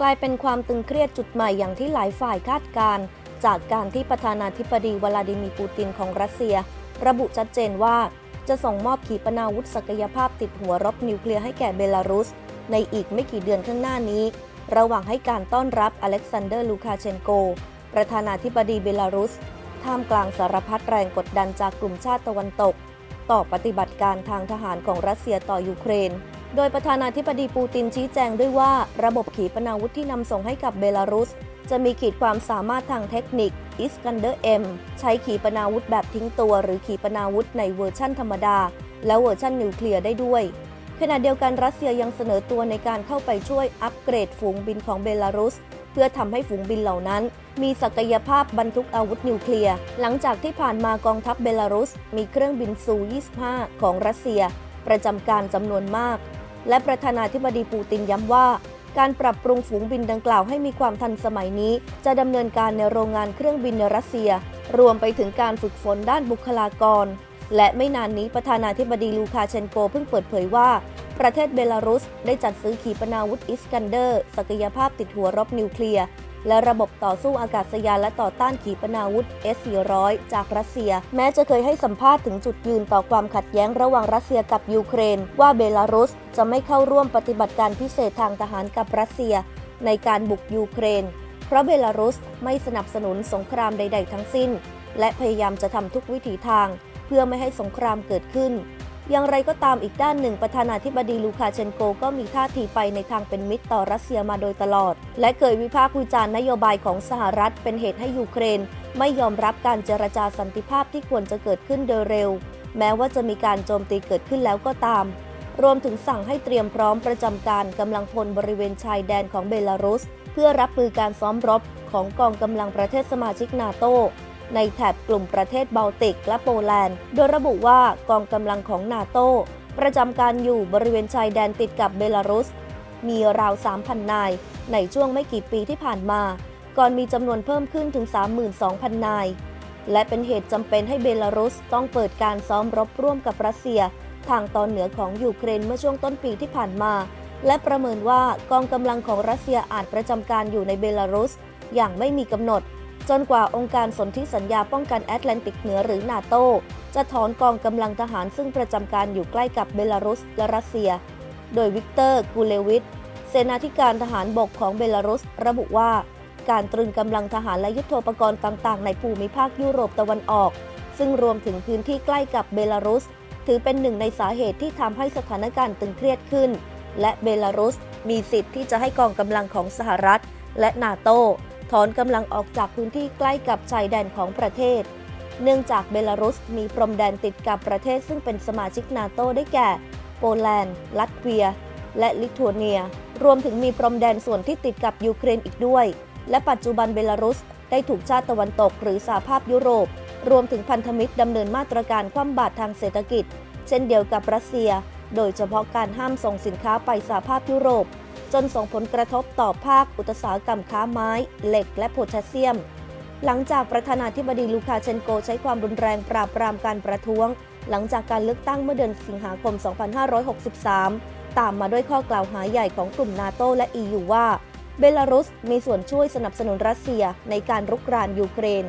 กลายเป็นความตึงเครียดจุดใหม่อย่างที่หลายฝ่ายคาดการณ์จากการที่ประธานาธิบดีวลาดิมีร์ปูตินของรัสเซีย ระบุชัดเจนว่าจะส่งมอบขีปนาวุธศักยภาพติดหัวรบนิวเคลียร์ให้แก่เบลารุส ในอีกไม่กี่เดือนข้างหน้านี้ ระหว่างให้การต้อนรับอเล็กซานเดอร์ลูคาเชนโก ประธานาธิบดีเบลารุส ท่ามกลางสารพัดแรงกดดันจากกลุ่มชาติตะวันตก ต่อปฏิบัติการทางทหารของรัสเซียต่อยูเครน โดยประธานาธิบดีปูตินชี้แจงด้วยว่า ระบบขีปนาวุธที่นำส่งให้กับเบลารุส จะมีขีดความสามารถทางเทคนิคอิสกันเดอร์เอ็มใช้ขีปนาวุธแบบทิ้งตัว หรือขีปนาวุธในเวอร์ชั่นธรรมดา และเวอร์ชั่นนิวเคลียร์ได้ด้วย ขณะเดียวกันรัสเซียยังเสนอตัวในการเข้าไปช่วยอัปเกรดฝูงบินของเบลารุส เพื่อทำให้ฝูงบินเหล่านั้น มีศักยภาพบรรทุกอาวุธนิวเคลียร์หลังจากที่ผ่านมากองทัพเบลารุส มีเครื่องบินซู 25 ของรัสเซีย ประจำการจำนวนมาก และประธานาธิบดีปูตินย้ำว่า การปรับปรุงฝูงบินดังกล่าวให้มีความทันสมัยนี้ จะดำเนินการในโรงงานเครื่องบินในรัสเซีย รวมไปถึงการฝึกฝนด้านบุคลากร และไม่นานนี้ประธานาธิบดีลูคาเชนโกเพิ่งเปิดเผยว่า ประเทศเบลารุสได้จัดซื้อขีปนาวุธอิสกันเดอร์ ศักยภาพติดหัวรบนิวเคลียร์ และระบบต่อสู้อากาศยานและต่อต้านขีปนาวุธ S-400 จากรัสเซีย แม้จะเคยให้สัมภาษณ์ถึงจุดยืนต่อความขัดแย้งระหว่างรัสเซียกับยูเครน ว่าเบลารุสจะไม่เข้าร่วมปฏิบัติการพิเศษทางทหารกับรัสเซีย ในการบุกยูเครน เพราะเบลารุสไม่สนับสนุนสงครามใด ๆ ทั้งสิ้น และพยายามจะทำทุกวิถีทาง เพื่อไม่ให้สงครามเกิดขึ้น อย่างไรก็ตามอีกด้านหนึ่ง ประธานาธิบดีลูคาเชนโกก็มีท่าทีไปในทางเป็นมิตรต่อรัสเซียมาโดยตลอด และเคยวิพากษ์วิจารณ์นโยบายของสหรัฐเป็นเหตุให้ยูเครน ไม่ยอมรับการเจรจาสันติภาพที่ควรจะเกิดขึ้นโดยเร็ว แม้ว่าจะมีการโจมตีเกิดขึ้นแล้วก็ตาม รวมถึงสั่งให้เตรียมพร้อมประจำการกำลังพลบริเวณชายแดนของเบลารุส เพื่อรับมือการซ้อมรบของกองกำลังประเทศสมาชิกนาโต ในแถบกลุ่มประเทศเบลติกและโปแลนด์ โดยระบุว่ากองกำลังของนาโตประจำการอยู่บริเวณชายแดนติดกับเบลารุส มีราว 3,000 นาย ในช่วงไม่กี่ปีที่ผ่านมา ก่อนมีจำนวนเพิ่มขึ้นถึง 32,000 นาย และเป็นเหตุจำเป็นให้เบลารุสต้องเปิดการซ้อมรบร่วมกับรัสเซีย ทางตอนเหนือของยูเครนเมื่อช่วงต้นปีที่ผ่านมา และประเมินว่ากองกำลังของรัสเซียอาจประจำการอยู่ในเบลารุส อย่างไม่มีกำหนด จนกว่าองค์การสนธิสัญญาป้องกันแอตแลนติกเหนือหรือนาโต จะถอนกองกำลังทหารซึ่งประจำการอยู่ใกล้กับเบลารุสและรัสเซีย โดยวิกเตอร์ กูเลวิชเสนาธิการทหารบกของเบลารุส ระบุว่า การตรึงกำลังทหารและยุทโธปกรณ์ต่างๆ ในภูมิภาคยุโรปตะวันออก ซึ่งรวมถึงพื้นที่ใกล้กับเบลารุส ถือเป็นหนึ่งในสาเหตุที่ทำให้สถานการณ์ตึงเครียดขึ้น และเบลารุสมีสิทธิ์ที่จะให้กองกำลังของสหรัฐและนาโต ถอนกำลังออกจากพื้นที่ใกล้กับชายแดนของประเทศ เนื่องจากเบลารุสมีพรมแดนติดกับประเทศซึ่งเป็นสมาชิกนาโตได้แก่ โปแลนด์ ลัตเวีย และลิทัวเนีย รวมถึงมีพรมแดนส่วนที่ติดกับยูเครนอีกด้วย และปัจจุบันเบลารุสได้ถูกชาติตะวันตกหรือสหภาพยุโรป รวมถึงพันธมิตรดำเนินมาตรการคว่ำบาตรทางเศรษฐกิจ เช่นเดียวกับรัสเซีย โดยเฉพาะการห้ามส่งสินค้าไปสหภาพยุโรป จนส่งผลกระทบต่อภาคอุตสาหกรรมค้าไม้ เหล็กและโพแทสเซียม หลังจากประธานาธิบดีลูคาเชนโกใช้ความรุนแรงปราบปรามการประท้วง หลังจากการเลือกตั้งเมื่อเดือนสิงหาคม 2563 ตามมาด้วยข้อกล่าวหาใหญ่ของกลุ่มนาโตและ EU ว่า เบลารุสมีส่วนช่วยสนับสนุนรัสเซียในการรุกรานยูเครน